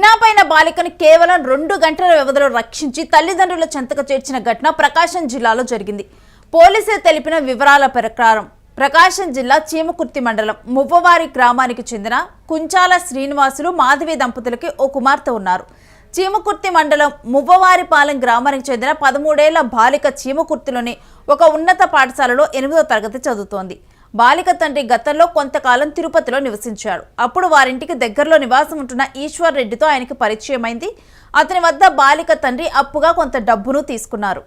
Kidnap అయిన బాలికను కేవలం రెండు గంటల వ్యవధిలో రక్షించి తల్లిదండ్రుల చెంతకు చేర్చిన ఘటన ప్రకాశం జిల్లాలో జరిగింది. పోలీసులు తెలిపిన వివరాల ప్రకారం ప్రకాశం జిల్లా చీమకుర్తి మండలం మువ్వవారి గ్రామానికి చెందిన కుంచాల శ్రీనివాసులు మాధవి దంపతులకి ఓ కుమార్తె ఉన్నారు. చీమకుర్తి మండలం మువ్వవారిపాలెం గ్రామానికి చెందిన పదమూడేళ్ళ బాలిక చీమకుర్తిలోని ఒక ఉన్నత పాఠశాలలో ఎనిమిదో తరగతి చదువుతోంది. బాలిక తండ్రి గతంలో కొంతకాలం తిరుపతిలో నివసించాడు అప్పుడు వారింటికి దగ్గరలో నివాసం ఉంటున్న ఈశ్వర్ రెడ్డితో ఆయనకి పరిచయమైంది. అతని వద్ద బాలిక తండ్రి అప్పుగా కొంత డబ్బును తీసుకున్నారు.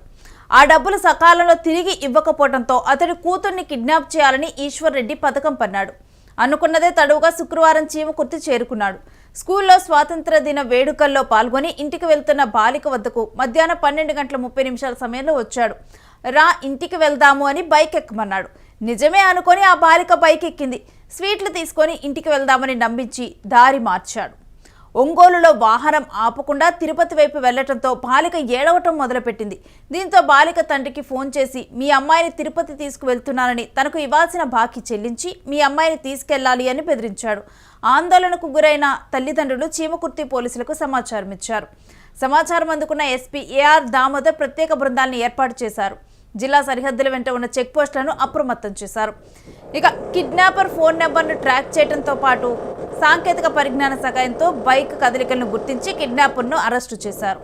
ఆ డబ్బులు సకాలంలో తిరిగి ఇవ్వకపోవడంతో అతడి కూతుర్ని కిడ్నాప్ చేయాలని ఈశ్వర్ రెడ్డి పథకం పన్నాడు. అనుకున్నదే తడువుగా శుక్రవారం చీమకుర్తి చేరుకున్నాడు. స్కూల్లో స్వాతంత్ర దిన వేడుకల్లో పాల్గొని ఇంటికి వెళ్తున్న బాలిక వద్దకు మధ్యాహ్నం పన్నెండు గంటల ముప్పై నిమిషాల సమయంలో వచ్చాడు. రా ఇంటికి వెళ్దాము అని బైక్ ఎక్కమన్నాడు. నిజమే అనుకొని ఆ బాలిక బైక్ ఎక్కింది స్వీట్లు తీసుకొని ఇంటికి వెళ్దామని నమ్మించి దారి మార్చాడు. ఒంగోలులో వాహనం ఆపకుండా తిరుపతి వైపు వెళ్ళటంతో బాలిక ఏడవటం మొదలుపెట్టింది. దీంతో బాలిక తండ్రికి ఫోన్ చేసి మీ అమ్మాయిని తిరుపతి తీసుకువెళ్తున్నానని తనకు ఇవ్వాల్సిన బాకీ చెల్లించి మీ అమ్మాయిని తీసుకెళ్ళాలి అని బెదిరించాడు. ఆందోళనకు గురైన తల్లిదండ్రులు చీమకుర్తి పోలీసులకు సమాచారం ఇచ్చారు సమాచారం అందుకున్న ఎస్పీ ఏఆర్ దామోదర్ ప్రత్యేక బృందాలను ఏర్పాటు చేశారు. జిల్లా సరిహద్దుల వెంట ఉన్న చెక్ పోస్టులను అప్రమత్తం చేశారు. ఇక కిడ్నాపర్ ఫోన్ నెంబర్ను ట్రాక్ చేయడంతో పాటు సాంకేతిక పరిజ్ఞాన సహాయంతో బైక్ కదలికలను గుర్తించి కిడ్నాపర్ను అరెస్టు చేశారు.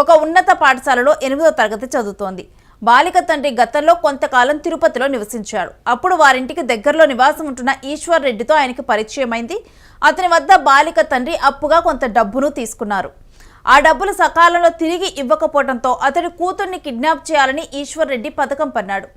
ఒక ఉన్నత పాఠశాలలో ఎనిమిదో తరగతి చదువుతోంది. బాలిక తండ్రి గతంలో కొంతకాలం తిరుపతిలో నివసించాడు. అప్పుడు వారింటికి దగ్గరలో నివాసం ఉంటున్న ఈశ్వర్ రెడ్డితో ఆయనకి పరిచయమైంది. అతని వద్ద బాలిక తండ్రి అప్పుగా కొంత డబ్బును తీసుకున్నారు. ఆ డబ్బులు సకాలంలో తిరిగి ఇవ్వకపోవడంతో అతడి కూతుర్ని కిడ్నాప్ చేయాలని ఈశ్వర్ రెడ్డి పథకం పన్నాడు.